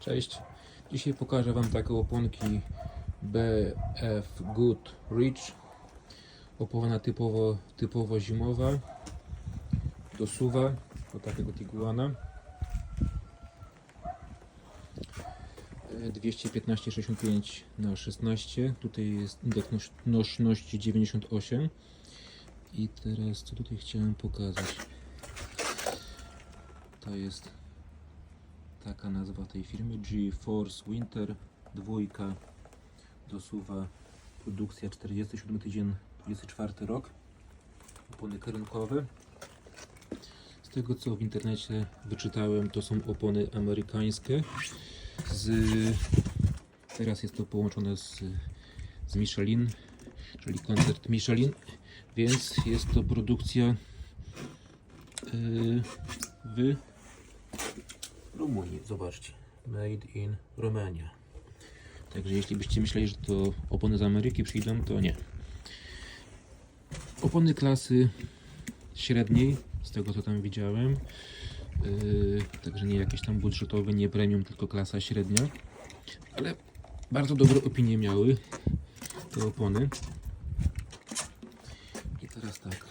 Cześć. Dzisiaj pokażę Wam takie oponki BF Good Rich. Opona typowo, typowo zimowa. Do suwa, do takiego Tiguana. E, 215,65 na 16. Tutaj jest indeks noś- nośności 98. I teraz co tutaj chciałem pokazać? To jest taka nazwa tej firmy. GeForce Winter. Dwójka dosuwa produkcja 47 tydzień 24 rok. Opony kierunkowe z tego co w internecie wyczytałem to są opony amerykańskie. Z teraz jest to połączone z, z Michelin czyli koncert Michelin. Więc jest to produkcja yy, w Rumunii, zobaczcie. Made in Romania. Także jeśli byście myśleli, że to opony z Ameryki przyjdą, to nie. Opony klasy średniej, z tego co tam widziałem. Yy, także nie jakieś tam budżetowe, nie premium, tylko klasa średnia. Ale bardzo dobre opinie miały te opony. I teraz tak.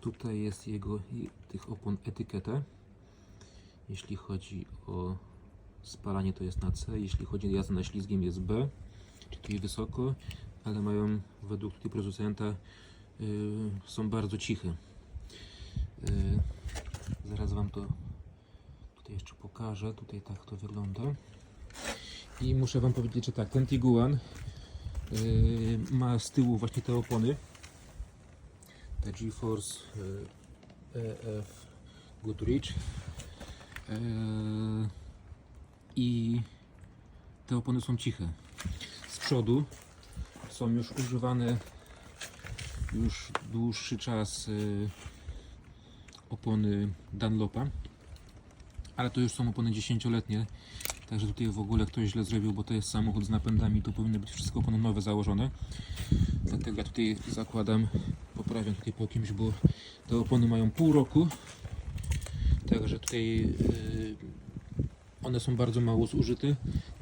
Tutaj jest jego tych opon etykieta. Jeśli chodzi o spalanie to jest na C, jeśli chodzi o jazdę na ślizgiem jest B, czyli wysoko, ale mają według tutaj producenta y, są bardzo ciche. Y, zaraz Wam to tutaj jeszcze pokażę, tutaj tak to wygląda. I muszę Wam powiedzieć, że tak, ten Tiguan y, ma z tyłu właśnie te opony, te GeForce y, EF Goodrich i te opony są ciche. Z przodu są już używane już dłuższy czas yy, opony Dunlopa, ale to już są opony 10-letnie, także tutaj w ogóle ktoś źle zrobił, bo to jest samochód z napędami, tu powinny być wszystko opony nowe założone. Dlatego ja tutaj zakładam, poprawiam tutaj po kimś, bo te opony mają pół roku. Także tutaj yy, one są bardzo mało zużyte.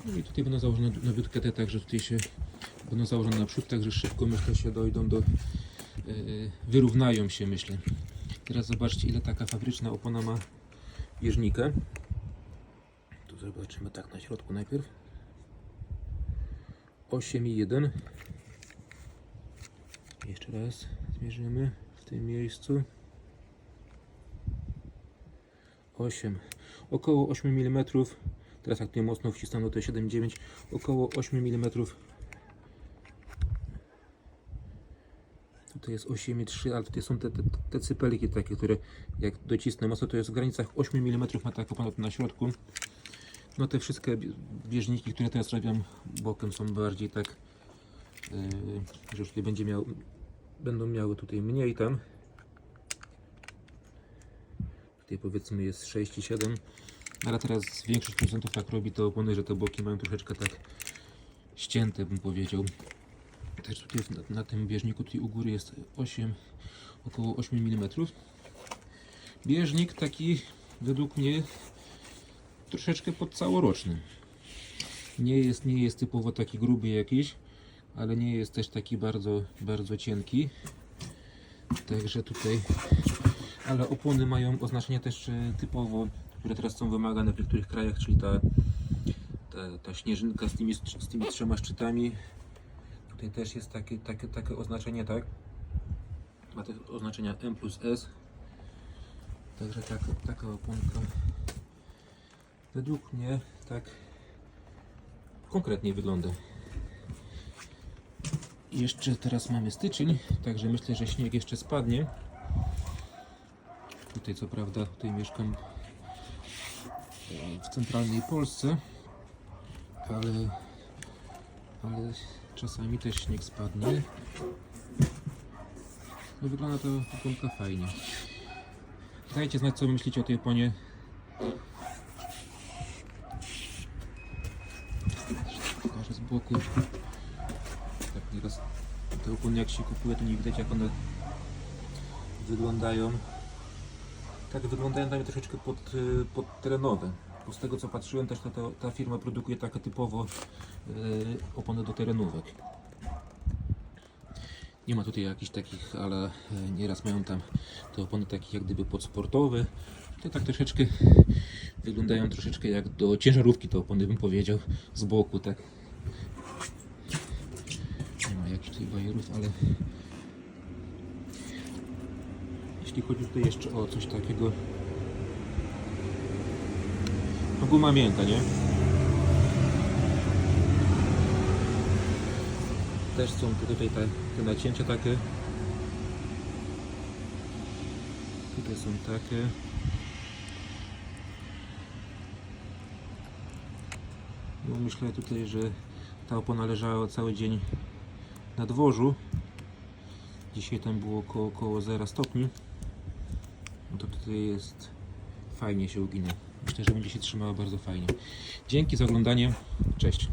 No i tutaj będą założone nowiutkie te, także tutaj się będą założone naprzód, także szybko myślę się dojdą do, yy, wyrównają się myślę. Teraz zobaczcie ile taka fabryczna opona ma bieżnika. Tu zobaczymy tak na środku najpierw. 8,1 Jeszcze raz zmierzymy w tym miejscu. 8, około 8 mm. Teraz jak tutaj mocno wcisnąłem, to 7,9, około 8 mm. Tutaj jest 8,3, ale tutaj są te, te, te cypelki takie, które jak docisnę mocno, to jest w granicach 8 mm ma tak ponad na środku. No te wszystkie bie- bieżniki, które teraz robią bokiem są bardziej tak, yy, że już tutaj będzie miał, będą miały tutaj mniej tam. Tutaj powiedzmy jest 6 i 7. Ale teraz większość producentów tak robi te opony, że te boki mają troszeczkę tak ścięte bym powiedział. Też tutaj na, na tym bieżniku tutaj u góry jest 8, około 8 mm. Bieżnik taki według mnie troszeczkę podcałoroczny. Nie jest, nie jest typowo taki gruby jakiś, ale nie jest też taki bardzo, bardzo cienki. Także tutaj ale opony mają oznaczenie też e, typowo, które teraz są wymagane w niektórych krajach, czyli ta, ta, ta śnieżynka z tymi, z tymi trzema szczytami. Tutaj też jest takie, takie, takie oznaczenie, tak? Ma te oznaczenia M plus S. Także tak, taka oponka według mnie tak konkretnie wygląda. Jeszcze teraz mamy styczeń, także myślę, że śnieg jeszcze spadnie. Tutaj co prawda tutaj mieszkam e, w centralnej Polsce, ale, ale czasami też śnieg spadnie. No wygląda to wygląda fajnie. Dajcie znać co myślicie o tej oponie. Pokażę z boku. Tak nieraz te opony jak się kupuje to nie widać jak one wyglądają tak wyglądają dla mnie troszeczkę pod, y, podterenowe. Bo z tego co patrzyłem, też ta, ta, ta firma produkuje takie typowo yy, opony do terenówek. Nie ma tutaj jakichś takich, ale e, nieraz mają tam te opony takie jak gdyby podsportowe. Te tak troszeczkę wyglądają troszeczkę jak do ciężarówki te opony bym powiedział z boku, tak. Nie ma jakichś tutaj bajerów, ale jeśli chodzi tutaj jeszcze o coś takiego no guma miękka, nie? Też są tu tutaj te, te nacięcia takie. Tutaj są takie. No myślę tutaj, że ta opona leżała cały dzień na dworzu. Dzisiaj tam było około, około 0 stopni. No to tutaj jest fajnie się ugina. Myślę, że będzie się trzymała bardzo fajnie. Dzięki za oglądanie. Cześć.